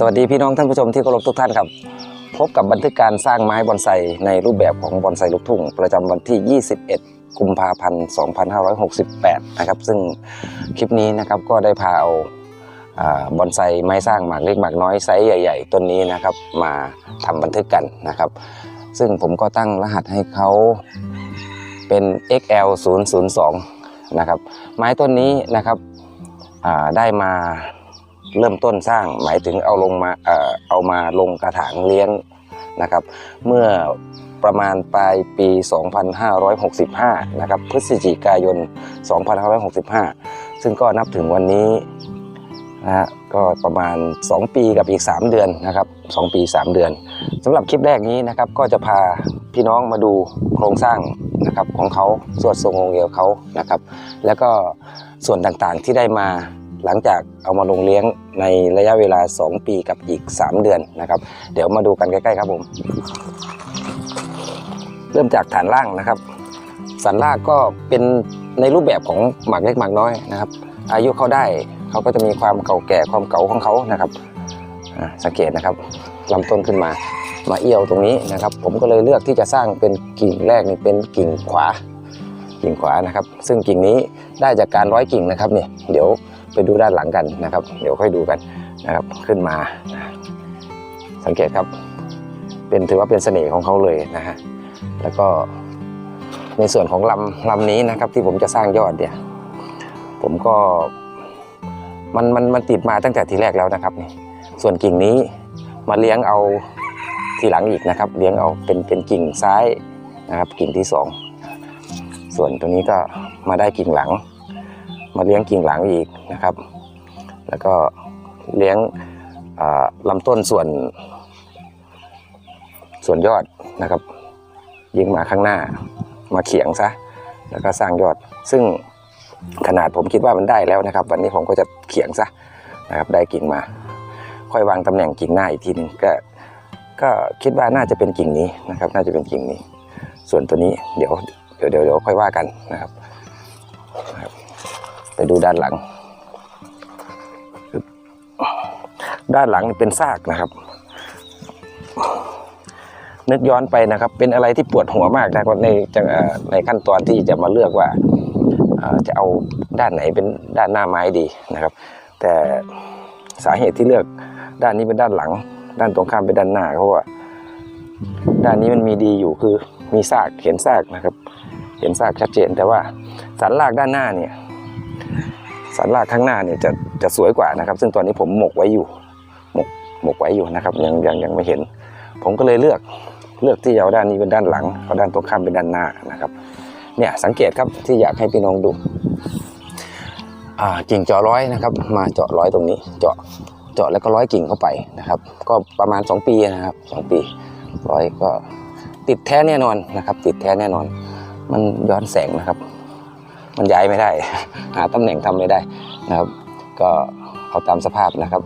สวัสดีพี่น้องท่านผู้ชมที่เคารพทุกท่านครับ พบกับบันทึกการสร้างไม้บอนไซในรูปแบบของบอนไซลูกทุ่ง ประจำวันที่ 21 กุมภาพันธ์ 2568 นะครับ ซึ่งคลิปนี้นะครับก็ได้พาเอาอบอนไซไม้สร้างหมากเล็กหมากน้อยไซส์ใหญ่ ๆต้นนี้นะครับมาทำบันทึกกันนะครับ ซึ่งผมก็ตั้งรหัสให้เขาเป็น XL 002 นะครับไม้ต้นนี้นะครับได้มา เริ่มต้นสร้างหมายถึงเอาลงมาเอ่อเอามาลงกระถางเลี้ยงนะครับ เมื่อประมาณปลายปี 2565 นะครับ พฤศจิกายน 2565 ซึ่งก็นับถึงวันนี้นะฮะก็ประมาณ 2 ปีกับอีก 3 เดือนนะครับ 2 ปี 3 เดือนสำหรับคลิปแรกนี้นะครับก็จะพาพี่น้องมาดูโครงสร้างนะครับของเขาส่วนทรงองค์เอวเขานะครับ แล้วก็ส่วนต่างๆที่ได้มา หลังจากเอามาลงเลี้ยงในระยะเวลา 2 ปีกับอีก 3 เดือนนะครับ เดี๋ยวมาดูกันใกล้ๆครับผม เริ่มจากฐานล่างนะครับ สันรากก็เป็นในรูปแบบของหมากเล็กหมากน้อยนะครับ อายุเขาได้เขาก็จะมีความเก่าแก่ความเก่าของเขานะครับสังเกตนะครับลำต้นขึ้นมามาเอี่ยวตรงนี้นะครับ ผมก็เลยเลือกที่จะสร้างเป็นกิ่งแรกนี่เป็นกิ่งขวา กิ่งขวานะครับ ซึ่งกิ่งนี้ได้จากการร้อยกิ่งนะครับเนี่ยเดี๋ยว ไปดูด้านหลังกันนะครับ เดี๋ยวค่อยดูกันนะครับขึ้นมา สังเกตครับ เป็นถือว่าเป็นเสน่ห์ของเขาเลยนะฮะแล้วก็ในส่วนของลำลำนี้นะครับ ที่ผมจะสร้างยอดเนี่ย ผมก็มันมันมันติดมาตั้งแต่ทีแรกแล้วนะครับนี่ส่วนกิ่งนี้มาเลี้ยงเอาทีหลังอีกนะครับ เลี้ยงเอาเป็นเป็นกิ่งซ้ายนะครับ กิ่งที่สองส่วนตัวนี้ก็มาได้กิ่งหลัง มาเลี้ยงกิ่งหลังอีกนะครับ แล้วก็เลี้ยงลำต้นส่วน ส่วนยอดนะครับ ยิงมาข้างหน้ามาเขียงซะแล้วก็สร้างยอด ซึ่งขนาดผมคิดว่ามันได้แล้วนะครับ วันนี้ผมก็จะเขียงซะนะครับได้กิ่งมา ค่อยวางตำแหน่งกิ่งหน้าอีกทีหนึ่งก็ก็คิดว่าน่าจะเป็นกิ่งนี้นะครับ น่าจะเป็นกิ่งนี้ ส่วนตัวนี้เดี๋ยวเดี๋ยวเดี๋ยวค่อยว่ากันนะครับ ไปดูด้านหลัง ด้านหลังเป็นซากนะครับ นึกย้อนไปนะครับ เป็นอะไรที่ปวดหัวมากนะครับในในขั้นตอนที่จะมาเลือกว่าจะเอาด้านไหนเป็นด้านหน้าไม้ดีนะครับ แต่สาเหตุที่เลือกด้านนี้เป็นด้านหลัง ด้านตรงข้ามเป็นด้านหน้าเพราะว่าด้านนี้มันมีดีอยู่คือมีซากเห็นซากนะครับ เห็นซากชัดเจนแต่ว่าสันรากด้านหน้าเนี่ย สันรากข้างหน้าเนี่ยจะจะสวยกว่านะครับ ซึ่งตอนนี้ผมหมกไว้อยู่ หมกหมกไว้อยู่นะครับ ยังยังยังไม่เห็น ผมก็เลยเลือกเลือกที่จะเอาด้านนี้เป็นด้านหลังเอาด้านตรงข้ามเป็นด้านหน้านะครับ เนี่ยสังเกตครับที่อยากให้พี่น้องดูอ่ากิ่งเจาะร้อยนะครับ มาเจาะร้อยตรงนี้ เจาะเจาะแล้วก็ร้อยกิ่งเข้าไปนะครับ ก็ประมาณ 2 ปีนะครับสองปีร้อยก็ติดแท้แน่นอนนะครับ ติดแท้แน่นอน มันย้อนแสงนะครับ มันย้ายไม่ได้ หาตำแหน่งทำไม่ได้นะครับ ก็เอาตามสภาพนะครับ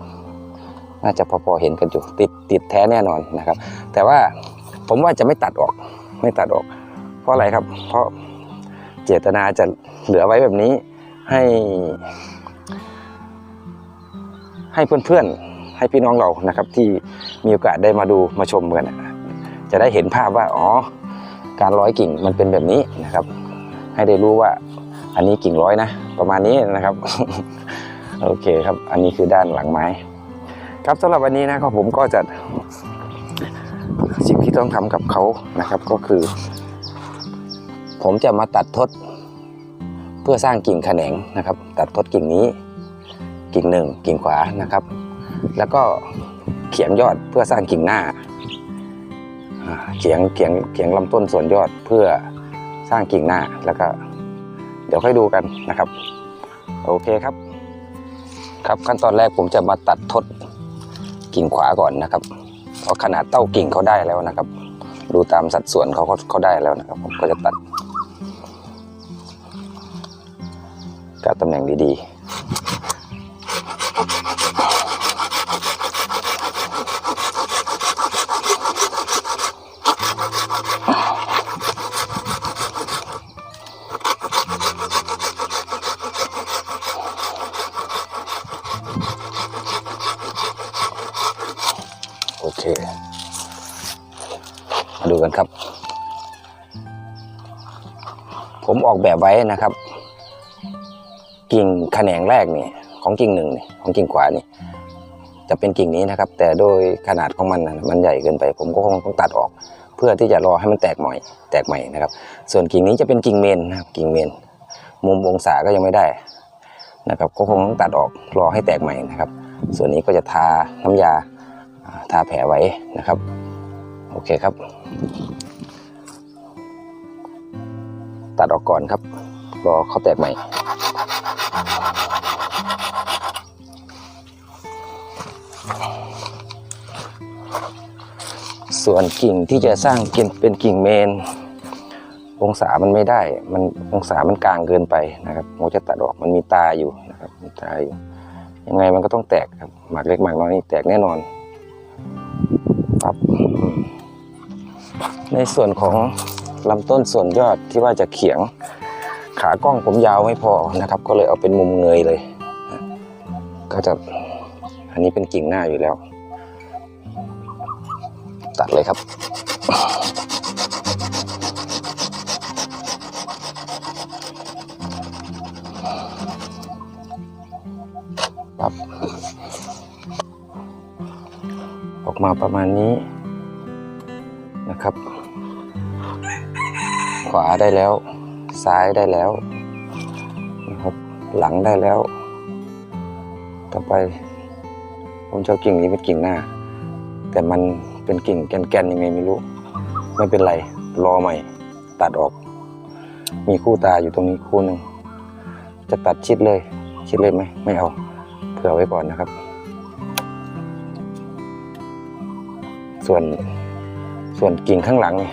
น่าจะพอๆเห็นกันอยู่ติดติดแท้แน่นอนนะครับ แต่ว่าผมว่าจะไม่ตัดออก ไม่ตัดออก เพราะอะไรครับ เพราะเจตนาจะเหลือไว้แบบนี้ให้ ให้เพื่อนๆให้พี่น้องเรานะครับ ที่มีโอกาสได้มาดูมาชมกันนจะได้เห็นภาพว่าอ๋อการร้อยกิ่งมันเป็นแบบนี้นะครับ ให้ได้รู้ว่า อันนี้กิ่งร้อยนะ ประมาณนี้นะครับ โอเคครับ อันนี้คือด้านหลังไม้ ครับสำหรับวันนี้นะครับผมก็จะสิ่งที่ต้องทำกับเขานะครับ ก็คือ ผมจะมาตัดทด เพื่อสร้างกิ่งแขนงนะครับ ตัดทดกิ่งนี้ กิ่งหนึ่งกิ่งขวานะครับ แล้วก็เขียงยอดเพื่อสร้างกิ่งหน้าเขียงเขียงเขียงลำต้นส่วนยอดเพื่อสร้างกิ่งหน้าแล้วก็ ดี๋ยวค่อยดูกันนะครับ โอเคครับ ครับขั้นตอนแรกผมจะมาตัดทดกิ่งขวาก่อนนะครับเพราะขนาดเต้ากิ่งเขาได้แล้วนะครับ ดูตามสัดส่วนเขาเขาเขาได้แล้วนะครับ ผมก็จะตัดกาตำแหน่งดีๆค มาดูกันครับ ผมออกแบบไว้นะครับ กิ่งแขนงแรกนี่ของกิ่งหนึ่งนี่ของกิ่งขวานี่จะเป็นกิ่งนี้นะครับ แต่โดยขนาดของมันนะมันใหญ่เกินไป ผมก็คงต้องตัดออก เพื่อที่จะรอให้มันแตกใหม่ แตกใหม่นะครับ ส่วนกิ่งนี้จะเป็นกิ่งเมนนะครับ กิ่งเมน มุมองศาก็ยังไม่ได้นะครับ ก็คงต้องตัดออกรอให้แตกใหม่นะครับ ส่วนนี้ก็จะทาน้ำยาอ่าทาแผลไว้นะครับ โอเคครับ ตัดออกก่อนครับ รอเขาแตกใหม่ ส่วนกิ่งที่จะสร้างกิ่งเป็นกิ่งเมน องศามันไม่ได้ มันองศามันกลางเกินไปนะครับผมจะตัดออกมันมีตาอยู่นะครับ มีตาอยู่ยังไงมันก็ต้องแตกครับหมากเล็กหมากน้อยแตกแน่นอนปั๊บ ในส่วนของลำต้นส่วนยอดที่ว่าจะเขียง ขากล้องผมยาวไม่พอนะครับ ก็เลยเอาเป็นมุมเงยเลย ก็จะอันนี้เป็นกิ่งหน้าอยู่แล้ว ตัดเลยครับ ครับ ออกมาประมาณนี้ ขวาได้แล้ว ซ้ายได้แล้วนะครับหลังได้แล้ว ต่อไป ผมชอบกิ่งนี้เป็นกิ่งหน้า แต่มันเป็นกิ่งแกนๆยังไงไม่รู้ ไม่เป็นไรรอใหม่ ตัดออก มีคู่ตาอยู่ตรงนี้คู่หนึ่งจะตัดชิดเลย ชิดเลยไหมไม่เอา เผื่อไว้ก่อนนะครับ ส่วนส่วนกิ่งข้างหลังเนี่ย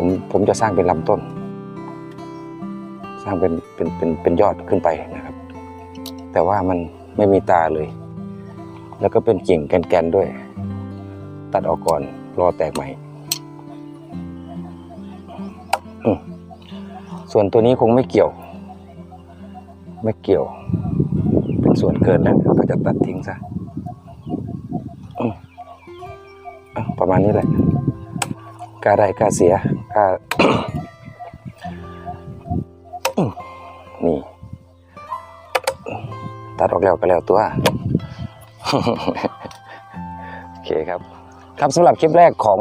ผมผมจะสร้างเป็นลำต้น สร้างเป็นเป็นเป็นเป็นยอดขึ้นไปนะครับ แต่ว่ามันไม่มีตาเลย แล้วก็เป็นกิ่งแกนๆด้วย ตัดออกก่อนรอแตกใหม่ส่วนตัวนี้คงไม่เกี่ยว ไม่เกี่ยว เป็นส่วนเกินแล้วก็จะตัดทิ้งซะอืมอะประมาณนี้แหละกล้าได้กล้าเสีย้านี่ ตัดออกแล้วก็แล้วตัว โอเคครับ ครับสำหรับคลิปแรกของ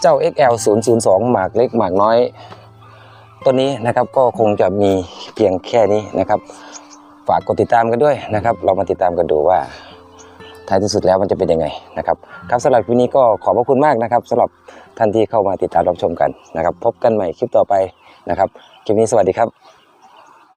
เจ้า XL 002หมากเล็กหมากน้อย ตัวนี้นะครับก็คงจะมีเพียงแค่นี้นะครับ ฝากกดติดตามกันด้วยนะครับ เรามาติดตามกันดูว่า ท้ายที่สุดแล้วมันจะเป็นยังไงนะครับครับสำหรับวันนี้ก็ขอบพระคุณมากนะครับสำหรับท่านที่เข้ามาติดตามรับชมกันนะครับ พบกันใหม่คลิปต่อไปนะครับคลิปนี้สวัสดีครับ